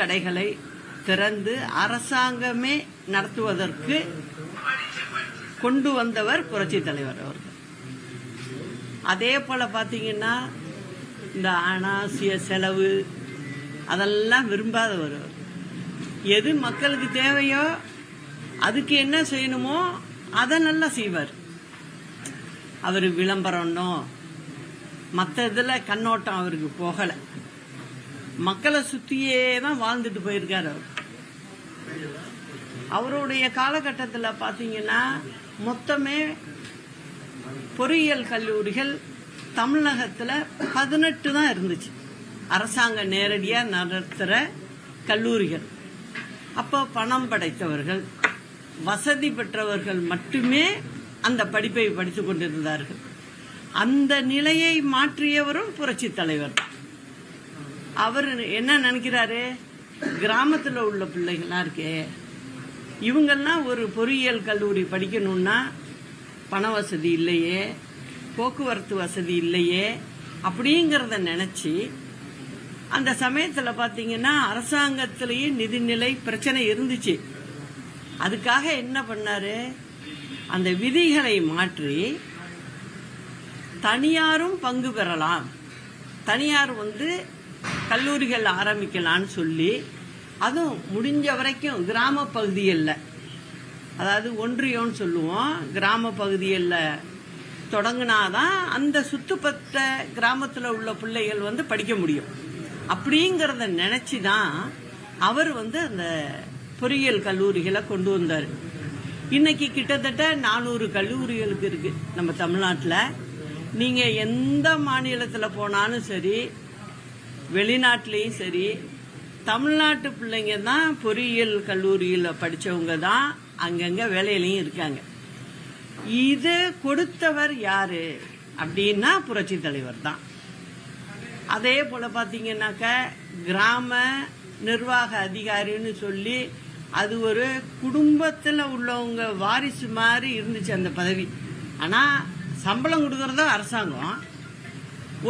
கடைகளை திறந்து அரசாங்கமே நடத்துவதற்கு கொண்டு வந்தவர் புரட்சி தலைவர் அவர்கள். அதே போல பாத்தீங்கன்னா இந்த அனாவசிய செலவு அதெல்லாம் விரும்பாதவர் அவர். எது மக்களுக்கு தேவையோ அதுக்கு என்ன செய்யணுமோ அதை நல்லா செய்வார். அவர் விளம்பரம்னோ மற்ற இதில் கண்ணோட்டம் அவருக்கு போகலை. மக்களை சுற்றியே தான் வாழ்ந்துட்டு போயிருக்காரு அவர். அவருடைய காலகட்டத்தில் பார்த்தீங்கன்னா மொத்தமே பொறியியல் கல்லூரிகள் தமிழகத்தில் பதினெட்டு தான் இருந்துச்சு. அரசாங்கம் நேரடியாக நடத்துகிற கல்லூரிகள். அப்போ பணம் படைத்தவர்கள் வசதி பெற்றவர்கள் மட்டுமே அந்த படிப்பை படித்து கொண்டிருந்தார்கள். அந்த நிலையை மாற்றியவரும் புரட்சி தலைவர் தான். அவர் என்ன நினைக்கிறாரு? கிராமத்தில் உள்ள பிள்ளைகள்லாம் இருக்கே. இவங்கெல்லாம் ஒரு பொறியியல் கல்லூரி படிக்கணும்னா பண வசதி இல்லையே போக்குவரத்து வசதி இல்லையே அப்படிங்கிறத நினச்சி அந்த சமயத்தில் பார்த்தீங்கன்னா அரசாங்கத்திலேயே நிதிநிலை பிரச்சனை இருந்துச்சு. அதுக்காக என்ன பண்ணாரு? அந்த விதிகளை மாற்றி தனியாரும் பங்கு பெறலாம். தனியார் வந்து கல்லூரிகள் ஆரம்பிக்கலான்னு சொல்லி அதுவும் முடிஞ்ச வரைக்கும் கிராம பகுதிகளில். அதாவது ஒன்றியம்னு சொல்லுவோம். கிராம பகுதிகளில் தொடங்கினாதான் அந்த சுத்துப்பத்த கிராமத்தில் உள்ள பிள்ளைகள் வந்து படிக்க முடியும். அப்படிங்கிறத நினச்சி தான் அவர் வந்து அந்த பொறியியல் கல்லூரிகளை கொண்டு வந்தார். இன்னைக்கு கிட்டத்தட்ட நானூறு கல்லூரிகளுக்கு இருக்கு நம்ம தமிழ்நாட்டில். நீங்கள் எந்த மாநிலத்தில் போனாலும் சரி வெளிநாட்டிலையும் சரி தமிழ்நாட்டு பிள்ளைங்க தான் பொறியியல் கல்லூரியில் படித்தவங்க தான் அங்கங்கே வேலையிலையும் இருக்காங்க. இது கொடுத்தவர் யாரு அப்படின்னா புரட்சி தலைவர் தான். அதே போல் பார்த்தீங்கன்னாக்க கிராம நிர்வாக அதிகாரின்னு சொல்லி அது ஒரு குடும்பத்தில் உள்ளவங்க வாரிசு மாதிரி இருந்துச்சு அந்த பதவி. ஆனால் சம்பளம் கொடுக்கறதோ அரசாங்கம்.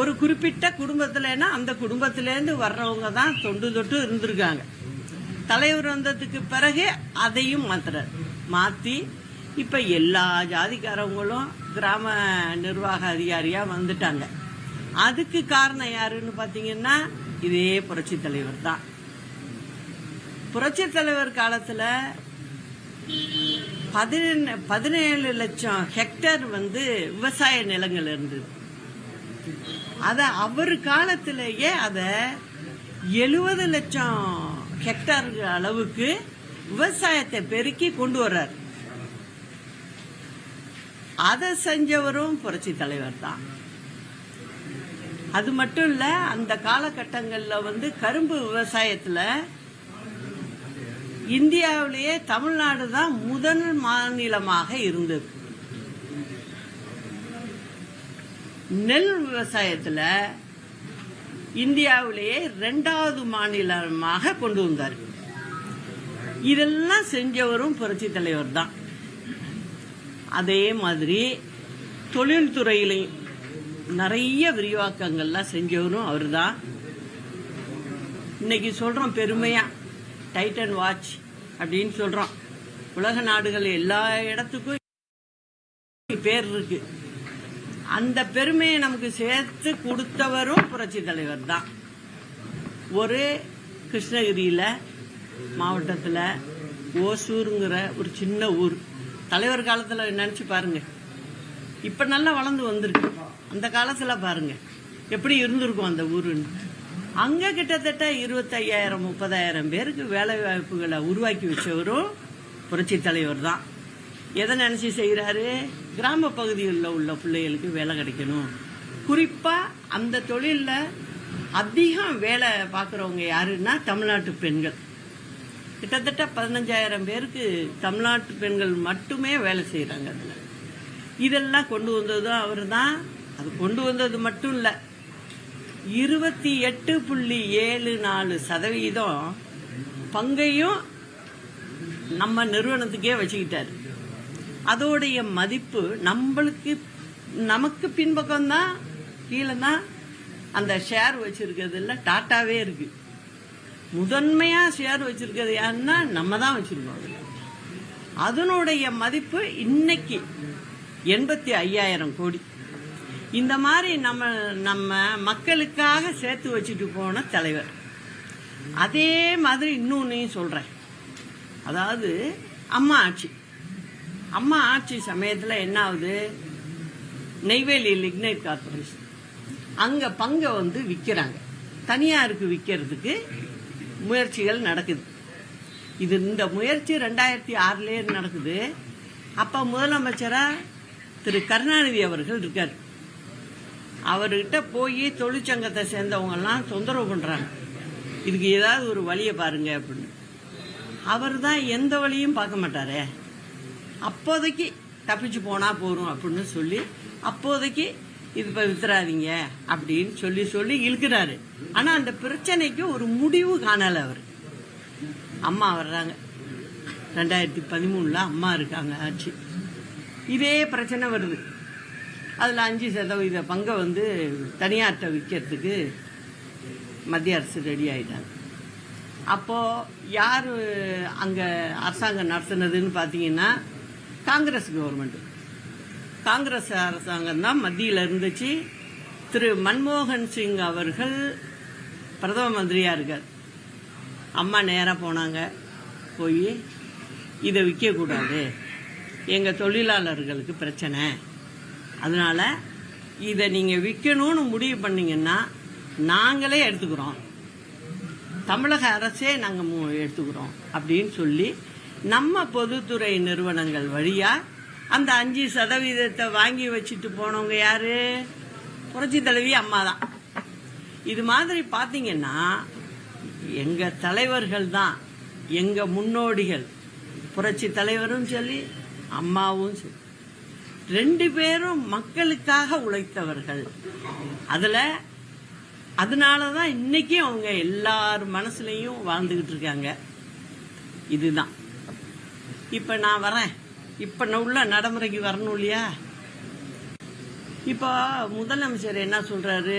ஒரு குறிப்பிட்ட குடும்பத்திலனா அந்த குடும்பத்திலேருந்து வர்றவங்க தான் தொண்டு தொட்டு இருந்திருக்காங்க. தலைவர் வந்ததுக்கு பிறகு அதையும் மாத்துறார். மாற்றி இப்போ எல்லா ஜாதிக்காரவங்களும் கிராம நிர்வாக அதிகாரியாக வந்துட்டாங்க. அதுக்கு காரணம் யாருன்னு பார்த்தீங்கன்னா இதே புரட்சி தலைவர் தான். புரட்சி தலைவர் காலத்தில் பதினேழு பதினேழு லட்சம் ஹெக்டர் வந்து விவசாய நிலங்கள் இருந்தது. அத அவர் காலத்திலேயே அதை எழுபது லட்சம் ஹெக்டர் அளவுக்கு விவசாயத்தை பெருக்கி கொண்டு வர்றார். அதை செஞ்சவரும் புரட்சி தலைவர் தான். அது மட்டும் இல்ல அந்த காலகட்டங்களில் வந்து கரும்பு விவசாயத்தில் இந்தியாவிலேயே தமிழ்நாடு தான் முதல் மாநிலமாக இருந்தது. நெல் விவசாயத்தில் இந்தியாவிலேயே ரெண்டாவது மாநிலமாக கொண்டு வந்தார். இதெல்லாம் செஞ்சவரும் புரட்சி தலைவர் தான். அதே மாதிரி தொழில்துறையிலையும் நிறைய விரிவாக்கங்கள்லாம் செஞ்சவரும் அவர் தான் இன்னைக்கு சொல்றோம் பெருமையா டைட்டன் வாட்ச் அப்படின்னு சொல்றோம். உலக நாடுகள் எல்லா இடத்துக்கும் பேர் இருக்கு. அந்த பெருமையை நமக்கு சேர்த்து கொடுத்தவரும் புரட்சி தலைவர் தான் ஒரு கிருஷ்ணகிரியில் மாவட்டத்தில் ஓசூருங்கிற ஒரு சின்ன ஊர். தலைவர் காலத்தில் நினச்சி பாருங்க. இப்போ நல்லா வளர்ந்து வந்திருக்கு. அந்த காலத்தில் பாருங்க. எப்படி இருந்திருக்கும் அந்த ஊருன்னு. அங்கே கிட்டத்தட்ட இருபத்தையாயிரம் முப்பதாயிரம் பேருக்கு வேலை வாய்ப்புகளை உருவாக்கி வச்சவரும் புரட்சி தலைவர் தான் எதை நினச்சி செய்கிறாரு கிராம பகுதிகளில் உள்ள பிள்ளைகளுக்கு வேலை கிடைக்கணும். குறிப்பாக அந்த தொழிலில் அதிகம் வேலை பார்க்குறவங்க யாருன்னா தமிழ்நாட்டு பெண்கள். கிட்டத்தட்ட பதினஞ்சாயிரம் பேருக்கு தமிழ்நாட்டு பெண்கள் மட்டுமே வேலை செய்கிறாங்க அதில். இதெல்லாம் கொண்டு வந்ததும் அவர் தான் அது கொண்டு வந்தது மட்டும் இல்லை. இருபத்தி எட்டு புள்ளி ஏழு நாலு சதவீதம் பங்கையும் நம்ம நிறுவனத்துக்கே வச்சுக்கிட்டாரு. அதோடைய மதிப்பு நம்மளுக்கு நமக்கு பின்பக்கம் தான் கீழே தான் அந்த ஷேர் வச்சிருக்கிறதுல டாட்டாவே இருக்கு. முதன்மையாக ஷேர் வச்சிருக்கிறது யாருன்னா நம்ம தான் வச்சிருக்கோம் அதுல. அதனுடைய மதிப்பு இன்னைக்கு எண்பத்தி ஐயாயிரம் கோடி. இந்த மாதிரி நம்ம நம்ம மக்களுக்காக சேர்த்து வச்சுட்டு போன தலைவர். அதே மாதிரி இன்னொன்னையும் சொல்கிறேன் அதாவது அம்மா ஆட்சி அம்மா ஆட்சி சமயத்தில் என்ன ஆகுது? நெய்வேலி லிக்னைட் கார்பரேஷன் அங்கே பங்கை வந்து விற்கிறாங்க தனியாருக்கு விற்கிறதுக்கு முயற்சிகள் நடக்குது. இது இந்த முயற்சி ரெண்டாயிரத்தி ஆறுலேயே நடக்குது. அப்போ முதலமைச்சராக திரு கருணாநிதி அவர்கள் இருக்கார். அவர்கிட்ட போய் தொழிற்சங்கத்தை சேர்ந்தவங்கெல்லாம் தொந்தரவு பண்ணுறாங்க இதுக்கு ஏதாவது ஒரு வழியை பாருங்க அப்படின்னு. அவர் தான் எந்த வழியும் பார்க்க மாட்டாரே. அப்போதைக்கு தப்பிச்சு போனால் போகிறோம் அப்படின்னு சொல்லி அப்போதைக்கு இது இப்போ வித்துறாதீங்க அப்படின்னு சொல்லி சொல்லி இழுக்கிறாரு. ஆனால் அந்த பிரச்சனைக்கு ஒரு முடிவு காணலை அவர். அம்மா வர்றாங்க. ரெண்டாயிரத்தி பதிமூணில் அம்மா இருக்காங்க ஆட்சி. இதே பிரச்சனை வருது. அதில் அஞ்சு சதவீத பங்கை வந்து தனியார்கிட்ட விற்கிறதுக்கு மத்திய அரசு ரெடி ஆயிட்டாங்க. அப்போது யார் அங்கே அரசாங்கம் நடத்துனதுன்னு பார்த்தீங்கன்னா காங்கிரஸ் கவர்மெண்ட் காங்கிரஸ் அரசாங்கம் தான் மத்தியில் இருந்துச்சு. திரு மன்மோகன் சிங் அவர்கள் பிரதம மந்திரியாக இருக்கார். அம்மா நேராக போனாங்க. போய் இதை விற்கக்கூடாது எங்கள் தொழிலாளர்களுக்கு பிரச்சனை. அதனால் இதை நீங்கள் விற்கணும்னு முடிவு பண்ணீங்கன்னா நாங்களே எடுத்துக்கிறோம். தமிழக அரசே நாங்கள் எடுத்துக்கிறோம் அப்படின்னு சொல்லி நம்ம பொதுத்துறை நிறுவனங்கள் வழியாக அந்த அஞ்சு சதவீதத்தை வாங்கி வச்சுட்டு போனவங்க யாரு? புரட்சி தலைவி அம்மா தான். இது மாதிரி பார்த்தீங்கன்னா எங்கள் தலைவர்கள் தான் எங்கள் முன்னோடிகள். புரட்சி தலைவரும் சொல்லி அம்மாவும் சொல்லி ரெண்டு பேரும் மக்களுக்காக உழைத்தவர்கள். அதில் அதனால தான் இன்னைக்கு அவங்க எல்லார் மனசுலையும் வாழ்ந்துக்கிட்டு இருக்காங்க. இதுதான். இப்போ நான் வரேன். இப்போ நான் உள்ள நடைமுறைக்கு வரணும் இல்லையா? இப்போ முதலமைச்சர் என்ன சொல்கிறாரு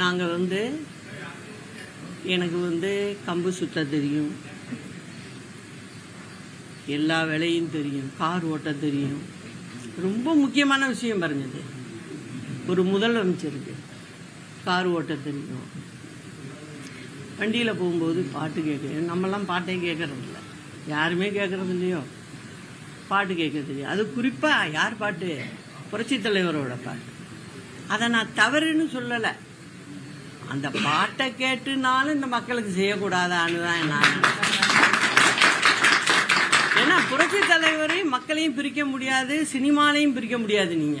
நாங்கள் வந்து எனக்கு வந்து கம்பு சுத்த தெரியும். எல்லா வேலையும் தெரியும். கார் ஓட்ட தெரியும். ரொம்ப முக்கியமான விஷயம் பாருங்க இது. ஒரு முதலமைச்சருக்கு கார் ஓட்ட தெரியும். வண்டியில் போகும்போது பாட்டு கேட்க நம்மலாம் பாட்டே கேட்குறதில்ல. யாருமே கேட்கறது இல்லையோ? பாட்டு கேட்கறது இல்லையோ? அது குறிப்பாக யார் பாட்டு? புரட்சி தலைவரோட பாட்டு. அதை நான் தவறுன்னு சொல்லலை. அந்த பாட்டை கேட்டுனாலும் இந்த மக்களுக்கு செய்யக்கூடாதான்னு தான் நான் ஏன்னா புரட்சி தலைவரையும் மக்களையும் பிரிக்க முடியாது சினிமாலையும் பிரிக்க முடியாது நீங்க.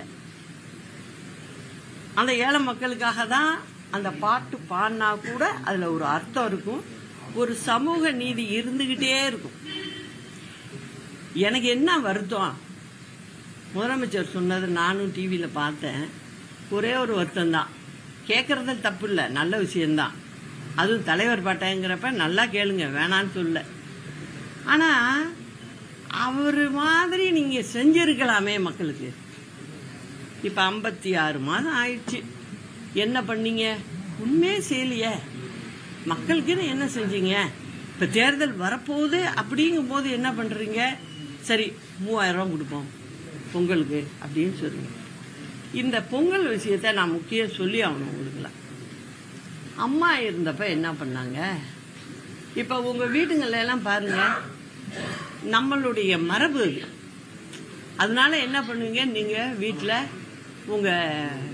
அந்த ஏழை மக்களுக்காக தான் அந்த பாட்டு பாடினா கூட அதுல ஒரு அர்த்தம் இருக்கும். ஒரு சமூக நீதி இருந்துகிட்டே இருக்கும். எனக்கு என்ன வருத்தம்? முதலமைச்சர் சொன்னது நானும் டிவியில் பார்த்தேன். ஒரே ஒரு வருத்தம் தான் கேட்குறது தப்பு இல்லை நல்ல விஷயம்தான். அதுவும் தலைவர் பாட்டேங்கிறப்ப நல்லா கேளுங்க வேணான்னு சொல்ல. ஆனால் அவர் மாதிரி நீங்கள் செஞ்சிருக்கலாமே மக்களுக்கு. இப்போ ஐம்பத்தி ஆறு மாதம் ஆயிடுச்சு. என்ன பண்ணீங்க? உண்மையே செய்யலையே. மக்களுக்குன்னு என்ன செஞ்சீங்க? இப்போ தேர்தல் வரப்போகுது அப்படிங்கும்போது என்ன பண்ணுறீங்க சரி மூவாயிரம் ரூபா கொடுப்போம் பொங்கலுக்கு அப்படின்னு சொல்லுங்க. இந்த பொங்கல் விஷயத்த நான் முக்கியம் சொல்லி ஆகணும் உங்களுக்குலாம் அம்மா இருந்தப்ப என்ன பண்ணாங்க? இப்போ உங்கள் வீட்டுங்கள்ல எல்லாம் பாருங்க நம்மளுடைய மரபு அதனால என்ன பண்ணுவீங்க? நீங்கள் வீட்டில் உங்கள்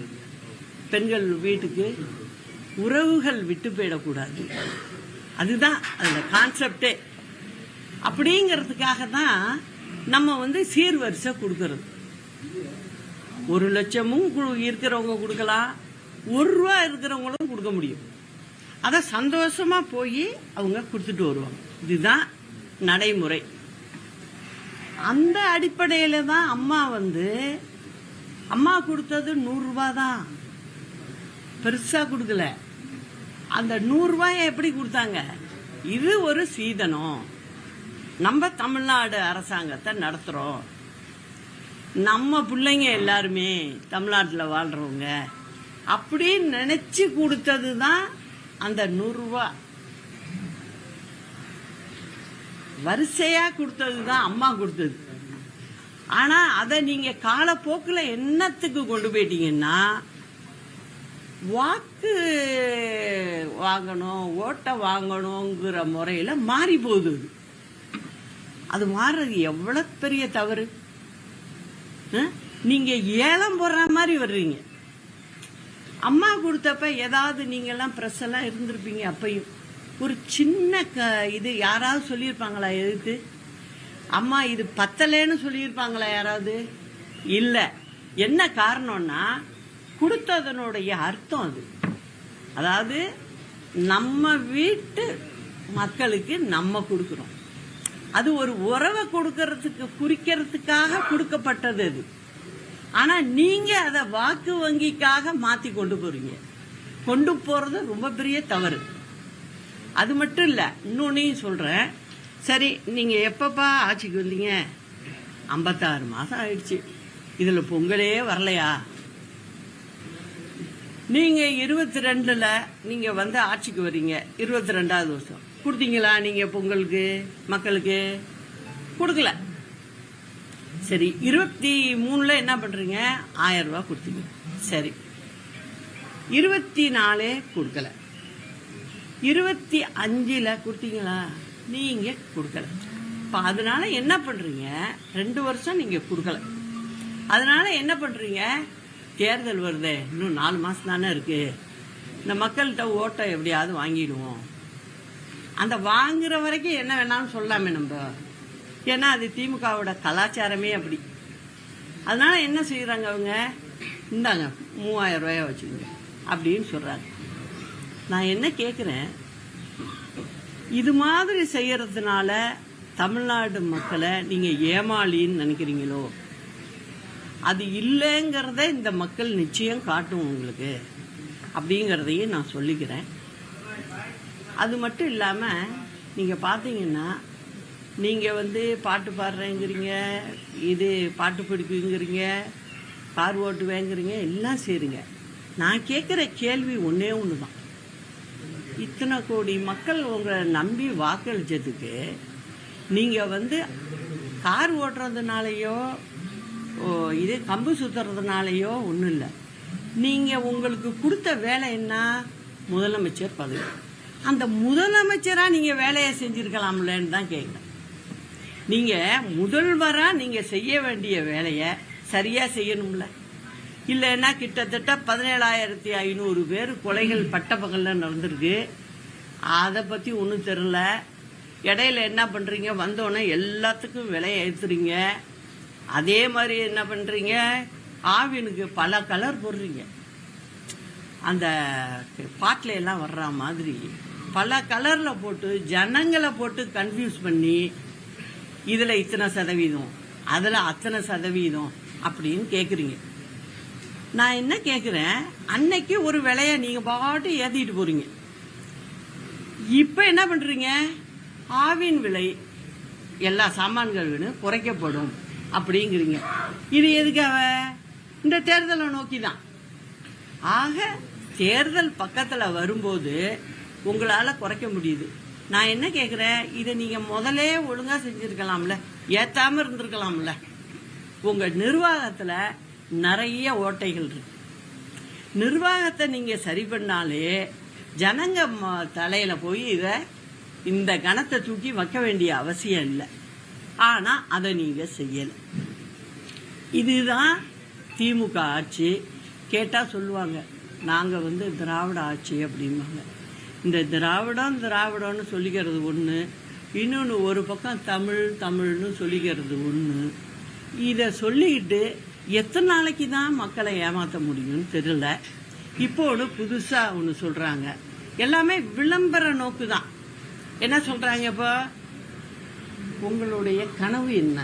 பெண்கள் வீட்டுக்கு உறவுகள் விட்டு போயிடக்கூடாது. அதுதான் அந்த கான்செப்டே அப்படிங்கிறதுக்காக தான் நம்ம வந்து சீர்வரிசை கொடுக்கறது. ஒரு லட்சமும் கு- இருக்கிறவங்க கொடுக்கலாம். ஒரு ரூபா இருக்கிறவங்களும் கொடுக்க முடியும். அதை சந்தோஷமா போய் அவங்க கொடுத்துட்டு வருவாங்க. இதுதான் நடைமுறை. அந்த அடிப்படையில தான் அம்மா வந்து அம்மா கொடுத்தது நூறுரூபா தான். பெருசா கொடுக்கல. அந்த நூறுரூவாயை எப்படி கொடுத்தாங்க? இது ஒரு சீதனம். நம்ம தமிழ்நாடு அரசாங்கத்தை நடத்துகிறோம் நம்ம பிள்ளைங்க எல்லாருமே தமிழ்நாட்டில் வாழ்கிறவங்க அப்படின்னு நினச்சி கொடுத்தது தான் அந்த நூறுரூவா வரிசையாக கொடுத்தது தான் அம்மா கொடுத்தது. ஆனால் அதை நீங்கள் காலப்போக்கில் என்னத்துக்கு கொண்டு போயிட்டீங்கன்னா வாக்கு வாங்கணும் ஓட்டை வாங்கணுங்கிற முறையில் மாறி போகுது. அது. மாறுறது எவ்வளவு பெரிய தவறு? நீங்கள் நீங்க ஏலம் போடுற மாதிரி வர்றீங்க. அம்மா கொடுத்தப்ப ஏதாவது நீங்கெல்லாம் ப்ரெஸ் எல்லாம் இருந்திருப்பீங்க அப்பையும். ஒரு சின்ன க இது யாராவது சொல்லியிருப்பாங்களா எதுக்கு அம்மா இது பத்தலேன்னு சொல்லியிருப்பாங்களா யாராவது? இல்லை. என்ன காரணம்னா கொடுத்ததனுடைய அர்த்தம் அது. அதாவது நம்ம வீட்டு மக்களுக்கு நம்ம கொடுக்குறோம். அது ஒரு உறவை கொடுக்கறதுக்கு குறிக்கிறதுக்காக கொடுக்கப்பட்டது அது. ஆனா நீங்க அதை வாக்கு வங்கிக்காக மாத்தி கொண்டு போறீங்க. கொண்டு போறது ரொம்ப பெரிய தவறு. அது மட்டும் இல்ல இன்னொன்னையும் சொல்றேன். சரி நீங்க எப்பப்பா ஆட்சிக்கு வந்தீங்க? ஐம்பத்தாறு மாசம் ஆயிடுச்சு. இதுல பொங்கலே வரலையா? நீங்க இருபத்தி ரெண்டுல நீங்க வந்து ஆட்சிக்கு வர்றீங்க இருபத்தி ரெண்டாவது வருஷம். கொடுத்தீங்களா நீங்க பொங்கலுக்கு மக்களுக்கு? கொடுக்கல. சரி இருபத்தி மூணுல என்ன பண்றீங்க? ஆயிரம் ரூபாய் கொடுத்தீங்க. சரி. இருபத்தி நாலு கொடுக்கல. இருபத்தி அஞ்சுல கொடுத்தீங்களா? நீங்க கொடுக்கல. இப்ப அதனால என்ன பண்றீங்க? ரெண்டு வருஷம் நீங்க கொடுக்கல. அதனால என்ன பண்றீங்க? தேர்தல் வருதே. இன்னும் நாலு மாசம் தானே இருக்கு. இந்த மக்கள்கிட்ட ஓட்டை எப்படியாவது வாங்கிடுவோம். அந்த வாங்குற வரைக்கும் என்ன வேணாலும் சொல்லலாமே நம்ம. ஏன்னா அது திமுகவோட கலாச்சாரமே அப்படி. அதனால என்ன செய்யறாங்க அவங்க? இந்தாங்க மூவாயிரம் ரூபாய வச்சுக்கோங்க அப்படின்னு சொல்றாங்க. நான் என்ன கேட்குறேன் இது மாதிரி செய்யறதுனால தமிழ்நாடு மக்களை நீங்க ஏமாளின்னு நினைக்கிறீங்களோ? அது இல்லைங்கிறத இந்த மக்கள் நிச்சயம் காட்டும் உங்களுக்கு. அப்படிங்கிறதையும் நான் சொல்லிக்கிறேன். அது மட்டும் இல்லாமல் நீங்கள் பார்த்தீங்கன்னா நீங்கள் வந்து பாட்டு பாடுறேங்கிறீங்க இது பாட்டு பிடிப்புங்கிறீங்க கார் ஓட்டுவேங்கிறீங்க எல்லாம் செய்கிறீங்க நான் கேட்குற கேள்வி ஒன்றே ஒன்று தான் இத்தனை கோடி மக்கள் உங்களை நம்பி வாக்களித்ததுக்கு நீங்கள் வந்து கார் ஓட்டுறதுனாலையோ ஓ, இது கம்பு சுற்றுறதுனாலையோ ஒன்றும் இல்லை. நீங்கள் உங்களுக்கு கொடுத்த வேலை என்ன? முதலமைச்சர் பதவி. அந்த முதலமைச்சராக நீங்கள் வேலையை செஞ்சுருக்கலாம்லன்னு தான் கேட்குறேன் நீங்கள் முதல்வராக நீங்கள் செய்ய வேண்டிய வேலையை சரியாக செய்யணும்ல. இல்லைன்னா கிட்டத்தட்ட பதினேழாயிரத்தி ஐநூறு பேர் கொலைகள் பட்டப்பகலில் நடந்திருக்கு. அதை பற்றி ஒன்றும் தெரில இடையில என்ன பண்ணுறீங்க வந்தோடனே எல்லாத்துக்கும் விலையை ஏற்றுறீங்க அதே மாதிரி என்ன பண்ணுறீங்க ஆவினுக்கு பல கலர் போடுறீங்க. அந்த பாட்டில் எல்லாம் வர்ற மாதிரி பல கலரில் போட்டு ஜனங்களை போட்டு கன்ஃபியூஸ் பண்ணி இதில் இத்தனை சதவீதம் அதில் அத்தனை சதவீதம் அப்படின்னு கேட்குறீங்க நான் என்ன கேட்குறேன் அன்னைக்கு ஒரு விலையை நீங்கள் பாட்டு ஏற்றிட்டு போகிறீங்க இப்போ என்ன பண்ணுறீங்க ஆவின் விலை எல்லா சாமான்கள் குறைக்கப்படும் அப்படிங்கிறீங்க. இது எதுக்காக இந்த தேர்தலை நோக்கி தான் ஆக தேர்தல் பக்கத்தில் வரும்போது உங்களால் குறைக்க முடியுது. நான் என்ன கேட்குறேன் இதை நீங்கள் முதலே ஒழுங்காக செஞ்சுருக்கலாம்ல. ஏற்றாமல் இருந்திருக்கலாம்ல. உங்கள் நிர்வாகத்தில் நிறைய ஓட்டைகள் இருக்கு. நிர்வாகத்தை நீங்கள் சரி பண்ணாலே ஜனங்க ம- தலையில போய் இதை இந்த கணத்தை தூக்கி வைக்க வேண்டிய அவசியம் இல்லை. ஆனால் அதை நீங்கள் செய்யலை இதுதான் திமுக ஆட்சி. கேட்டால் சொல்லுவாங்க நாங்கள் வந்து திராவிட ஆட்சி அப்படிம்பாங்க. இந்த திராவிடம் திராவிடம்னு சொல்லிக்கிறது ஒன்று இன்னொன்று ஒரு பக்கம் தமிழ் தமிழ்னு சொல்லிக்கிறது ஒன்று இதை சொல்லிக்கிட்டு எத்தனை நாளைக்கு தான் மக்களை ஏமாற்ற முடியும்னு தெரியல. இப்போ ஒன்று புதுசாக ஒன்று சொல்கிறாங்க எல்லாமே விளம்பர நோக்கு தான். என்ன சொல்கிறாங்க இப்போ? உங்களுடைய கனவு என்ன?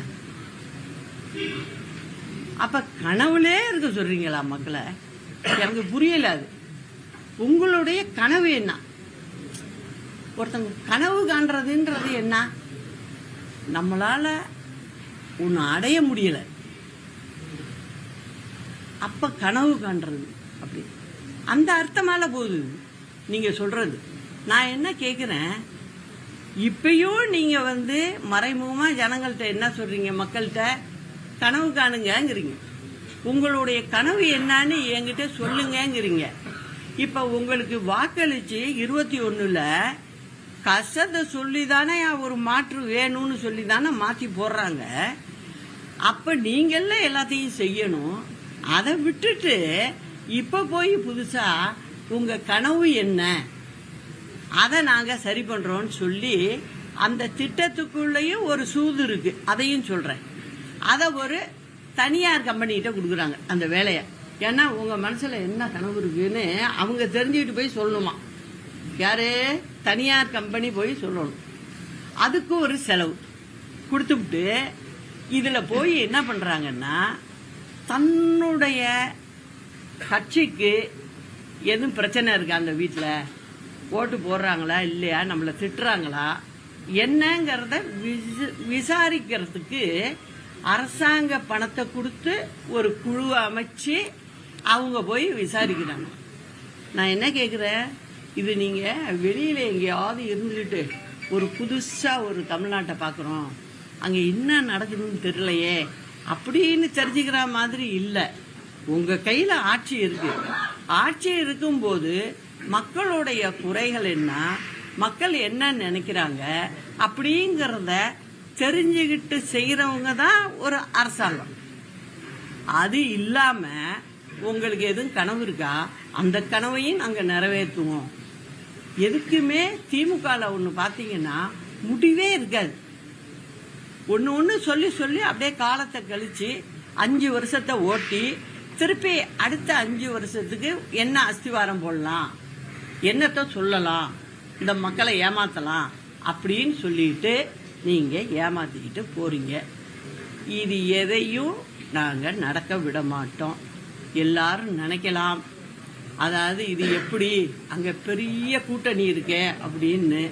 அப்ப கனவுலே இருக்க சொல்றீங்களா மக்களை? எனக்கு புரியல அது. உங்களுடைய கனவு என்ன? ஒருத்தங்க கனவு காண்றதுன்றது என்ன? நம்மளால ஒன்று அடைய முடியல. அப்ப கனவு காண்றது அப்படி. அந்த அர்த்தமால போகுது. நீங்க சொல்றது. நான் என்ன கேட்குறேன் இப்பயும் நீங்க வந்து மறைமுகமா ஜனங்கள்கிட்ட என்ன சொல்றீங்க? மக்கள்கிட்ட கனவு காணுங்கங்கிறீங்க. உங்களுடைய கனவு என்னன்னு என்கிட்ட சொல்லுங்கங்கிறீங்க. இப்ப உங்களுக்கு வாக்களிச்சு இருபத்தி ஒண்ணுல கஷ்டத்தை சொல்லி தானே ஒரு மாற்று வேணும்னு சொல்லி தானே மாற்றி போடுறாங்க. அப்போ நீங்கள்ல எல்லாத்தையும் செய்யணும். அதை விட்டுட்டு இப்போ போய் புதுசாக உங்கள் கனவு என்ன? அதை நாங்கள் சரி பண்ணுறோன்னு சொல்லி அந்த திட்டத்துக்குள்ளேயும் ஒரு சூது இருக்கு. அதையும் சொல்கிறேன் அதை ஒரு தனியார் கம்பெனிகிட்ட கொடுக்குறாங்க அந்த வேலையை. ஏன்னா உங்கள் மனசில் என்ன கனவு இருக்குன்னு அவங்க தெரிஞ்சுக்கிட்டு போய் சொல்லணுமா? யாரு? தனியார் கம்பெனி போய் சொல்லணும். அதுக்கு ஒரு செலவு. கொடுத்துவிட்டு இதுல போய் என்ன பண்றாங்கன்னா தன்னுடைய கட்சிக்கு எதுவும் பிரச்சனை இருக்கா அந்த வீட்டில் ஓட்டு போடுறாங்களா இல்லையா? நம்மளை திட்டுறாங்களா? என்னங்கிறத விசாரிக்கிறதுக்கு அரசாங்க பணத்தை கொடுத்து ஒரு குழுவை அமைச்சு அவங்க போய் விசாரிக்கிறாங்க. நான் என்ன கேட்குறேன் இது நீங்கள் வெளியில் எங்கேயாவது இருந்துக்கிட்டு ஒரு புதுசாக ஒரு தமிழ்நாட்டை பார்க்குறோம். அங்கே என்ன நடக்குதுன்னு தெரியலையே. அப்படின்னு தெரிஞ்சுக்கிற மாதிரி இல்லை. உங்கள் கையில் ஆட்சி இருக்குது ஆட்சி இருக்கும்போது மக்களுடைய குறைகள் என்ன மக்கள் என்ன நினைக்கிறாங்க அப்படிங்கிறத தெரிஞ்சுக்கிட்டு செய்கிறவங்க தான் ஒரு அரசாங்கம். அது இல்லாமல் உங்களுக்கு எதுவும் கனவு இருக்கா? அந்த கனவையும் நாங்கள் நிறைவேற்றுவோம். எதுக்குமே திமுகவில் ஒன்று பார்த்தீங்கன்னா முடிவே இருக்காது. ஒன்று ஒன்று சொல்லி சொல்லி அப்படியே காலத்தை கழிச்சு அஞ்சு வருஷத்தை ஓட்டி திருப்பி அடுத்த அஞ்சு வருஷத்துக்கு என்ன அஸ்திவாரம் போடலாம்? என்னத்தை சொல்லலாம்? இந்த மக்களை ஏமாத்தலாம்? அப்படின்னு சொல்லிட்டு நீங்கள் ஏமாத்திக்கிட்டு போறீங்க. இது எதையும் நாங்கள் நடக்க விட மாட்டோம். எல்லாரும் நினைக்கலாம். அதாவது இது எப்படி? அங்க பெரிய கூட்டணி இருக்கே அப்படின்னு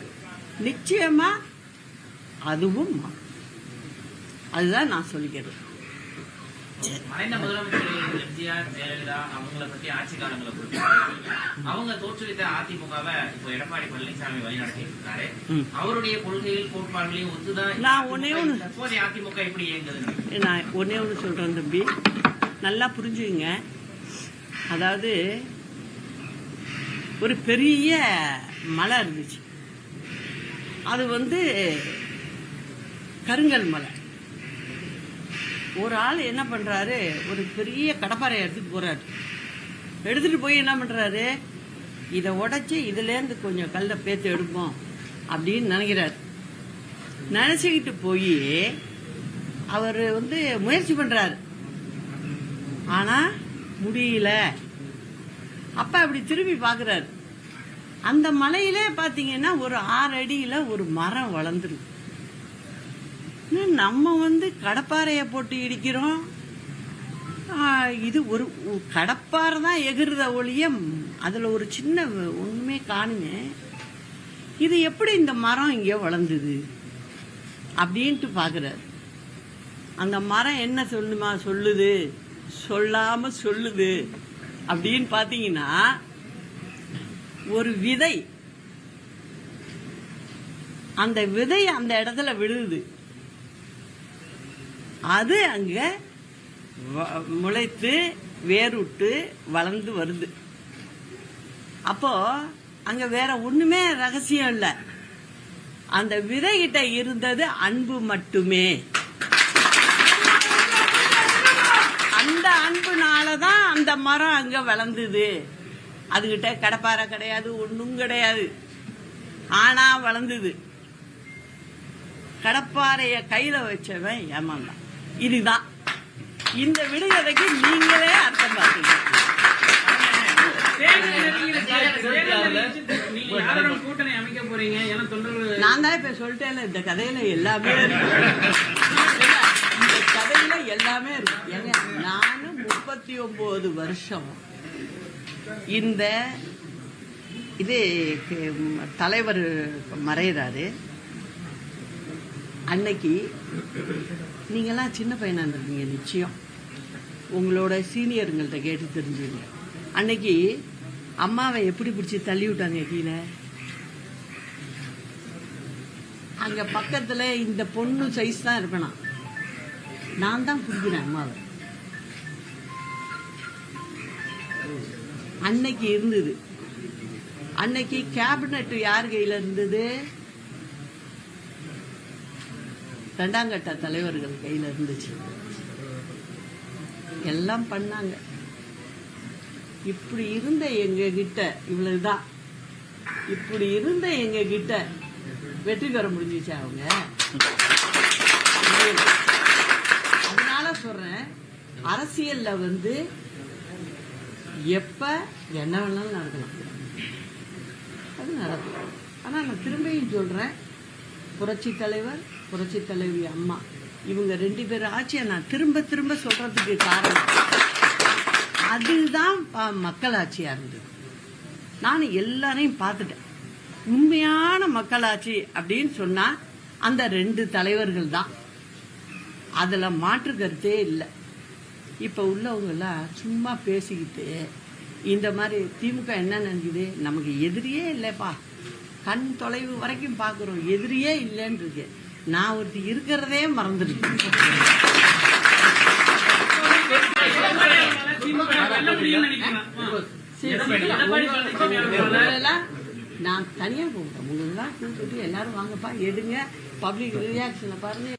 நிச்சயமா அதுவும். அதுதான் நான் சொல்லிக்கிறது. மறைந்த முதலமைச்சர் எம்ஜிஆர் ஜெயலலிதா அவங்கள பத்தி ஆட்சி காலங்களை அவங்க தோற்றுவித்த அதிமுகவை இப்போ எடப்பாடி பழனிசாமி இருக்காரு. அவருடைய கொள்கையில் கோட்பாடுகளையும் ஒத்துதான் நான் ஒண்ணு- தற்போதைய அதிமுக எப்படி இயங்குது நான் ஒன்னே ஒன்று சொல்கிறேன் தம்பி. நல்லா புரிஞ்சுங்க அதாவது ஒரு பெரிய மலை இருந்துச்சு. அது வந்து கருங்கல் மலை. ஒரு ஆள் என்ன பண்ணுறாரு ஒரு பெரிய கடப்பாறை எடுத்துட்டு போகிறாரு எடுத்துட்டு போய் என்ன பண்ணுறாரு இதை உடைச்சி இதுலேருந்து கொஞ்சம் கல்லை பேத்து எடுப்போம் அப்படின்னு நினைக்கிறாரு. நினச்சிக்கிட்டு போய் அவர் வந்து முயற்சி பண்றாரு. ஆனா முடியல. அப்ப அப்படி திரும்பி பார்க்குறாரு. அந்த மலையிலே பாத்தீங்கன்னா ஒரு ஆறு அடியில ஒரு மரம் வளர்ந்துருக்கு. இன்னும் நம்ம வந்து கடப்பாறையை போட்டு இடிக்கிறோம். இது ஒரு கடப்பாறை தான் எகிறுத ஒழிய அதுல ஒரு சின்ன ஒண்ணுமே காணுங்க. இது எப்படி இந்த மரம் இங்கே வளர்ந்தது அப்படின்ட்டு பார்க்குறாரு. அந்த மரம் என்ன சொல்லுமா சொல்லுது? சொல்லாம சொல்லுது. அப்படின்னு பார்த்தீங்கன்னா ஒரு விதை. அந்த விதை அந்த இடத்துல விழுது. அது அங்க வ- முளைத்து வேறுட்டு வளர்ந்து வருது. அப்போ அங்க வேற ஒண்ணுமே ரகசியம் இல்லை. அந்த விதைகிட்ட இருந்தது அன்பு மட்டுமே. அந்த அன்புனால தான் அந்த மரம் அங்க வளர்ந்தது. அதுகிட்ட கடப்பாறை கிடையாது ஒண்ணும் கிடையாது. ஆனா வளர்ந்தது. கடப்பாறைய கையில வச்சவன் ஏமாந்தான் இதுதான். இந்த விடுகதைக்கு நீங்களே அர்த்தம் பார்த்தீங்க. நான் தான் இப்ப சொல்லிட்டேன்ல இந்த கதையில எல்லாமே இருபது வருஷம். இந்த இது தலைவர் மறையிறாரு. அன்னைக்கு நீங்கெல்லாம் சின்ன பையனா இருந்திருக்கீங்க நிச்சயம். உங்களோட சீனியருங்கள்ட்ட கேட்டு தெரிஞ்சுங்க. அன்னைக்கு அம்மாவை எப்படி பிடிச்சி தள்ளி விட்டாங்க கீழே? அங்க பக்கத்துல இந்த பொண்ணு சைஸ் தான் இருப்பேனா. நான் தான் பிடிக்கிறேன் அம்மாவை. அன்னைக்கு இருந்தது. அன்னைக்கு கேபினட் யார் கையில இருந்தது? ரெண்டாம் கட்ட தலைவர்கள் கையில இருந்துச்சு. எல்லாம் பண்ணாங்க. இப்படி இருந்த எங்க கிட்ட இவ்வளவுதான். இப்படி இருந்த எங்க கிட்ட வெற்றி பெற முடிஞ்சிச்சு அவங்க? அதனால சொல்றேன் அரசியல்ல வந்து எப்போ என்ன வேணாலும் நடக்கலாம். அது நடக்கும். ஆனால் நான் திரும்பியும் சொல்கிறேன் புரட்சி தலைவர் புரட்சி தலைவி அம்மா. இவங்க ரெண்டு பேரும் ஆட்சியை நான் திரும்ப திரும்ப சொல்கிறதுக்கு காரணம். அதுதான் மக்களாட்சியாக இருந்தது. நான் எல்லாரையும் பார்த்துட்டேன். உண்மையான மக்களாட்சி அப்படின்னு சொன்னால் அந்த ரெண்டு தலைவர்கள் தான். அதில் மாற்று கருத்தே இல்லை. இப்போ உள்ளவங்கெல்லாம் சும்மா பேசிக்கிட்டு இந்த மாதிரி திமுக என்ன நினைக்குது? நமக்கு எதிரியே இல்லைப்பா. கண் தொலைவு வரைக்கும் பார்க்குறோம் எதிரியே இல்லைன்னு இருக்கு நான் ஒருத்தி இருக்கிறதே மறந்துருக்கேன் சரி, சரி. நான் தனியாக கூப்பிட்டேன் உங்களெல்லாம் கூப்பிட்டு எல்லாரும் வாங்கப்பா எடுங்க. பப்ளிக் ரியாக்ஷனை பாருங்க.